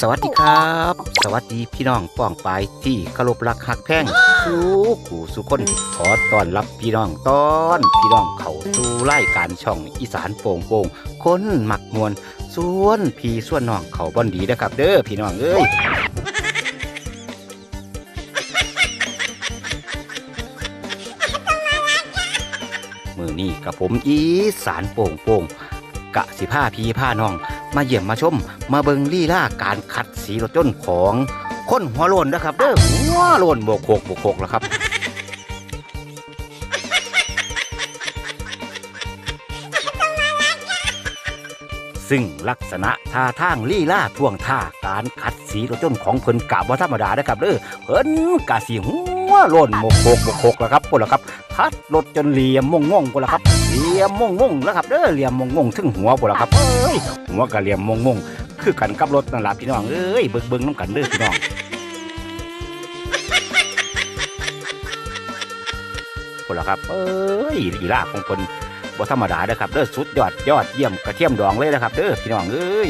สวัสดีครับ สวัสดีพี่น้องป้องปายที่เคารพรักหักแพงสู้ขู่สุคนขอต้อนรับพี่น้องต้อนพี่น้องเข้าสู่รายการช่องอีสานโป่งโป่งคนหมักมวลส่วนพี่ส่วนน้องเขาบอนดีนะครับ เด้อพี่น้องเอ้ยมือนี้กับผมอีสานโป่งโป่งกะสิผ้าพี่ผ้าน้อง มาเยี่ยมมาชม มาเบิงลี่ล่าการขัดสีรถยนต์ของคนหัวโลนนะครับเด้อหัวโลนโบกโคกโบกโคกแล้วครับซึ่งลักษณะท่าทางลี่ล่าท่วงท่าการขัดสีรถยนต์ของเพิ่นกะว่าธรรมดานะครับเด้อเพิ่นกะสีหัว ลนโบกโคกโบกโคกแล้วครับพุ่นละครับคัดรถจนเหลี่ยมมงมงพุ่นละครับเหลี่ยมมงมงแล้วครับเด้อเหลี่ยมมงมงถึงหัวพุ่นละครับเอ้ยหัวกะเหลี่ยมมงมงคือกันกับรถนั่นล่ะพี่น้องเอ้ยเบิ่งเบิ่งน้ำกันเด้อพี่น้องพุ่นละครับเอ้ยลีลาของเพิ่นบ่ธรรมดาเด้อครับเด้อสุดยอดยอดเยี่ยมกระเทียมดองเลยนะครับเด้อพี่น้องเอ้ย